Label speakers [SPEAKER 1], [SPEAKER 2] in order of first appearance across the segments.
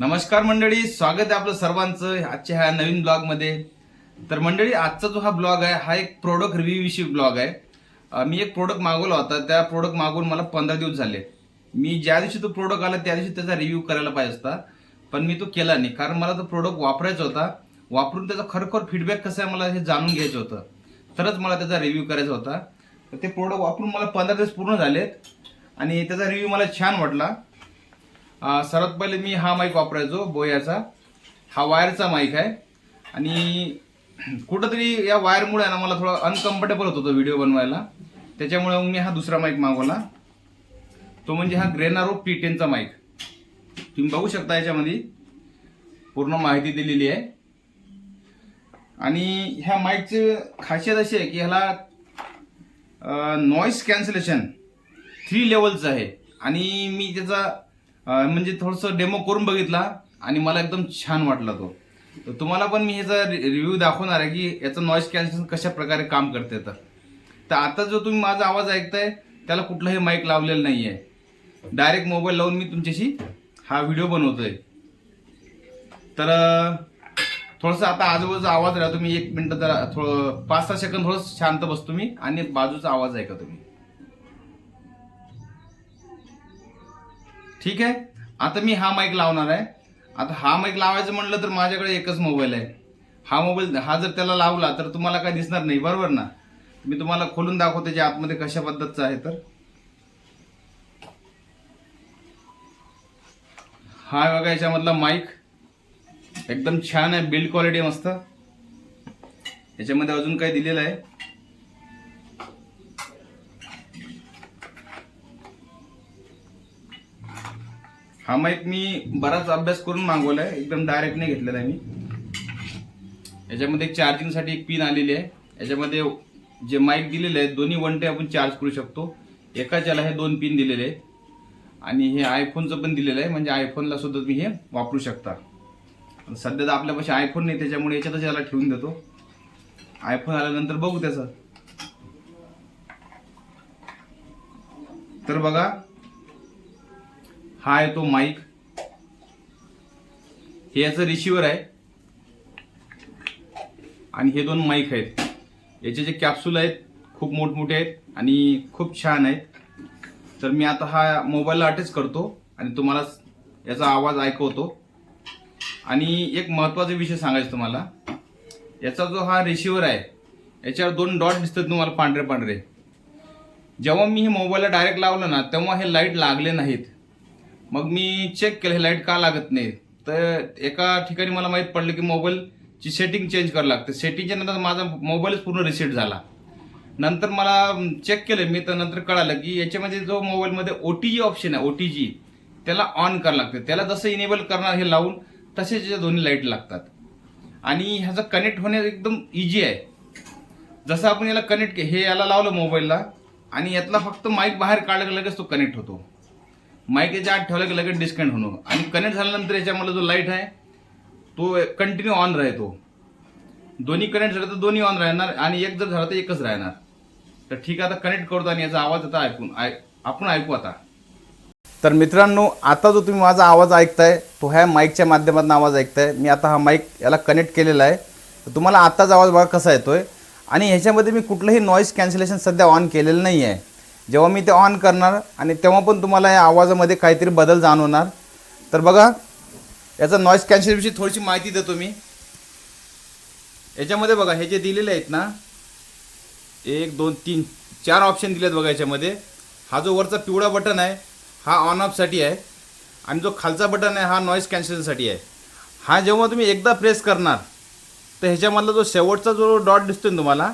[SPEAKER 1] नमस्कार मंडळी स्वागत आहे आपलं सर्वांचं आजच्या ह्या नवीन ब्लॉगमध्ये तर मंडळी आजचा जो हा ब्लॉग आहे हा एक प्रोडक्ट रिव्ह्यू विषयी ब्लॉग आहे. मी एक प्रोडक्ट मागवला होता त्या प्रोडक्ट मागवून मला पंधरा दिवस झाले. मी ज्या दिवशी तो प्रोडक्ट आला त्या दिवशी त्याचा रिव्ह्यू करायला पाहिजे होता. पण मी तो केला नाही कारण मला तो प्रोडक्ट वापरायचा होता. वापरून त्याचा खरोखर फीडबॅक कसा आहे मला हे जाणून घ्यायचं होतं. तरच मला त्याचा रिव्ह्यू करायचा होता. तर ते प्रोडक्ट वापरून मला पंधरा दिवस पूर्ण झालेत. आणि त्याचा रिव्ह्यू मला छान वाटला. सर्वात पहिले मी हा माईक वापरायचो बोयाचा. हा वायरचा माईक आहे. आणि कुठंतरी या वायरमुळे ना मला थोडं अनकम्फर्टेबल होत होतं व्हिडिओ बनवायला. त्याच्यामुळे मग मी हा दुसरा माईक मागवला. तो म्हणजे हा ग्रेनारो पी टेनचा माईक तुम्ही बघू शकता याच्यामध्ये. पूर्ण माहिती दिलेली आहे. आणि ह्या माईकची खासियत अशी आहे की ह्याला नॉईस कॅन्सलेशन थ्री लेवलचं आहे. आणि मी त्याचा म्हणजे थोडंसं डेमो करून बघितला आणि मला एकदम छान वाटला तो. तर तुम्हाला पण मी ह्याचा रिव्ह्यू दाखवणार आहे की याचं नॉईस कॅन्सलेशन कशा प्रकारे काम करते तर. तर आता जो तुम्ही माझा आवाज ऐकताय त्याला कुठलाही माईक लावलेलं नाही आहे डायरेक्ट मोबाईल लावून मी तुमच्याशी हा व्हिडिओ बनवतोय. तर थोडंसं आता आजूबाजूचा आवाज राहा तुम्ही एक मिनटं जरा थोडं पाच सहा सेकंद थोडं शांत बसतो मी आणि बाजूचा आवाज ऐका तुम्ही. ठीक आहे? आता मी हा माईक लावणार आहे. आता हा माईक लावायचं म्हटलं तर माझ्याकडे एकच मोबाईल आहे. हा मोबाईल हा जर त्याला लावला तर तुम्हाला काय दिसणार नाही बरोबर ना? मी तुम्हाला खोलून दाखवतो जे आतमध्ये कशा पद्धतीचं आहे तर. हा बघा याच्यामधला माईक एकदम छान आहे बिल्ड क्वालिटी मस्त. याच्यामध्ये अजून काय दिलेलं आहे. हा माईक मी बराच अभ्यास करून मागवला आहे एकदम डायरेक्ट नाही घेतलेला आहे मी. याच्यामध्ये चार्जिंगसाठी एक पिन आलेली आहे. याच्यामध्ये जे माईक दिलेले आहे दोन्ही वन आपण चार्ज करू शकतो. एकाच याला हे दोन पिन दिलेले आहेत. आणि हे आयफोनचं पण दिलेलं आहे. म्हणजे आयफोनला सुद्धा तुम्ही हे वापरू शकता. सध्या तर आपल्यापाशी आयफोन नाही त्याच्यामुळे याच्यातच याला ठेवून देतो. आयफोन आल्यानंतर बघू त्याचं. तर बघा हा आहे तो माईक. हे याचं रिसिव्हर आहे. आणि हे दोन माईक आहेत. याचे जे कॅप्सूल आहेत खूप मोठमोठे आहेत आणि खूप छान आहेत. तर मी आता हा मोबाईलला अटॅच करतो आणि तुम्हाला याचा आवाज ऐकवतो. आणि एक महत्त्वाचा विषय सांगायचा तुम्हाला. याचा जो हा रिसिव्हर आहे याच्यावर दोन डॉट दिसतात तुम्हाला पांढरे पांढरे जेव्हा मी हे मोबाईलला डायरेक्ट लावलं ना तेव्हा हे लाइट लागले नाहीत. मग मी चेक केलं हे लाइट का लागत नाही तर एका ठिकाणी मला माहीत पडलं की मोबाईलची सेटिंग चेंज करावं लागते. सेटिंगच्या नंतर माझा मोबाईलच पूर्ण रिसेट झाला. नंतर मला चेक केलं मी तर नंतर कळालं की याच्यामध्ये जो मोबाईलमध्ये ओ टी जी ऑप्शन आहे ओ टी जी त्याला ऑन करावं लागते. त्याला जसं इनेबल करणार हे लावून तसेच याच्या दोन्ही लाइट लागतात. आणि ह्याचं कनेक्ट होणे एकदम इझी आहे. जसं आपण याला कनेक्ट हे याला लावलं मोबाईलला आणि यातला फक्त माईक बाहेर काढलं लगेच तो कनेक्ट होतो. मायकेच्या आत ठेवला की लगेच डिस्कनेक्ट होणं. आणि कनेक्ट झाल्यानंतर याच्यामध्ये जो लाइट आहे तो कंटिन्यू ऑन राहतो. दोन्ही कनेक्ट झालं तर दोन्ही ऑन राहणार आणि एक जर झालं तर एकच राहणार. तर ठीक आहे आता कनेक्ट करतो आणि याचा आवाज आता ऐकून ऐक आपण ऐकू आता. तर मित्रांनो आता जो तुम्ही माझा आवाज ऐकताय तो ह्या माईकच्या माध्यमातून आवाज ऐकताय. मी आता हा माईक याला कनेक्ट केलेला आहे. तर तुम्हाला आत्ताच आवाज बघा कसा येतोय. आणि ह्याच्यामध्ये मी कुठलंही नॉईज कॅन्सलेशन सध्या ऑन केलेलं नाही आहे जेव्हा मी ते ऑन करणार आणि तेव्हा पण तुम्हाला या आवाजामध्ये काहीतरी बदल जाणवणार. तर बघा याचा नॉईज कॅन्सलविषयी थोडीशी माहिती देतो मी. याच्यामध्ये बघा हे जे दिलेले आहेत ना एक दोन तीन चार ऑप्शन दिलेत बघा याच्यामध्ये. हा जो वरचा पिवळा बटन आहे हा ऑन ऑफसाठी आहे. आणि जो खालचा बटन आहे हा नॉईज कॅन्सलसाठी आहे. हा जेव्हा तुम्ही एकदा प्रेस करणार तर ह्याच्यामधला जो शेवटचा जो डॉट दिसतो ना तुम्हाला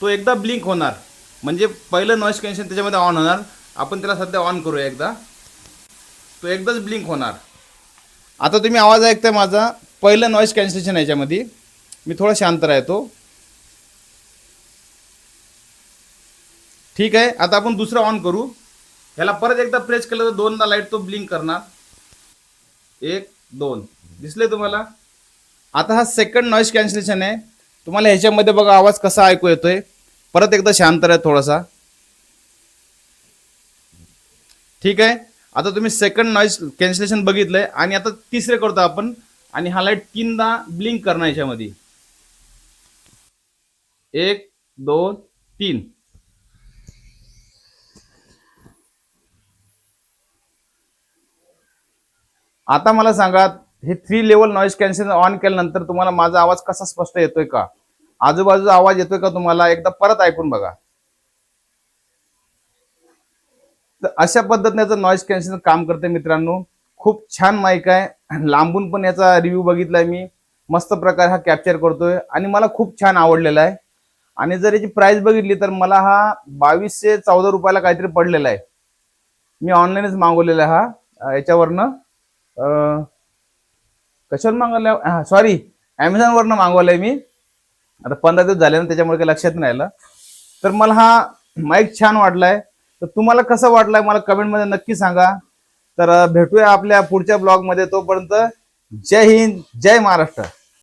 [SPEAKER 1] तो एकदा ब्लिंक होणार. म्हणजे पहिलं नॉईस कॅन्शन त्याच्यामध्ये ऑन होणार. आपण त्याला सध्या ऑन करूया एकदा. तो एकदाच ब्लिंक होणार. आता तुम्ही आवाज ऐकताय माझा. पहिलं नॉईस कॅन्सलेशन आहे याच्यामध्ये. मी थोडा शांत राहतो. ठीक आहे. आता आपण दुसरं ऑन करू. ह्याला परत एकदा प्रेस केलं तर दोनदा लाइट तो ब्लिंक करणार. एक दोन. दिसले तुम्हाला? आता हा सेकंड नॉईस कॅन्सलेशन आहे. तुम्हाला ह्याच्यामध्ये बघा आवाज कसा ऐकू येतोय. परत एकदा शांत राहा थोडासा. ठीक आहे? आता तुम्ही सेकंड नॉईज कॅन्सलेशन बघितलंय आणि आता तिसरे करतो आपण. आणि हा लाइट तीनदा ब्लिंक करणार याच्यामध्ये. एक दोन तीन. आता मला सांगा हे three level noise cancel on केल्यानंतर तुम्हाला माझा आवाज कसा स्पष्ट येतोय का? आजूबाजूचा आवाज येतोय का तुम्हाला? एकदा परत ऐकून बघा. तर अशा पद्धतीने नॉईज कॅन्सल काम करते मित्रांनो. खूप छान माईक आहे. लांबून पण याचा रिव्ह्यू बघितलाय मी. मस्त प्रकार हा कॅप्चर करतोय. आणि मला खूप छान आवडलेला आहे. आणि जर याची प्राइस बघितली तर मला हा बावीसशे चौदा रुपयाला काहीतरी पडलेला आहे. मी ऑनलाईनच मागवलेला आहे हा याच्यावरनं कशावर कशावर मागवलं सॉरी ॲमेझॉनवरनं मागवलाय मी. आता पंधरा दिवस झाले ना त्याच्यामुळे काही लक्षात नाही आलं. तर मला हा माईक छान वाटलाय. तर तुम्हाला कसं वाटलाय मला कमेंटमध्ये नक्की सांगा. तर भेटूया आपल्या पुढच्या ब्लॉगमध्ये तोपर्यंत जय हिंद जय महाराष्ट्र.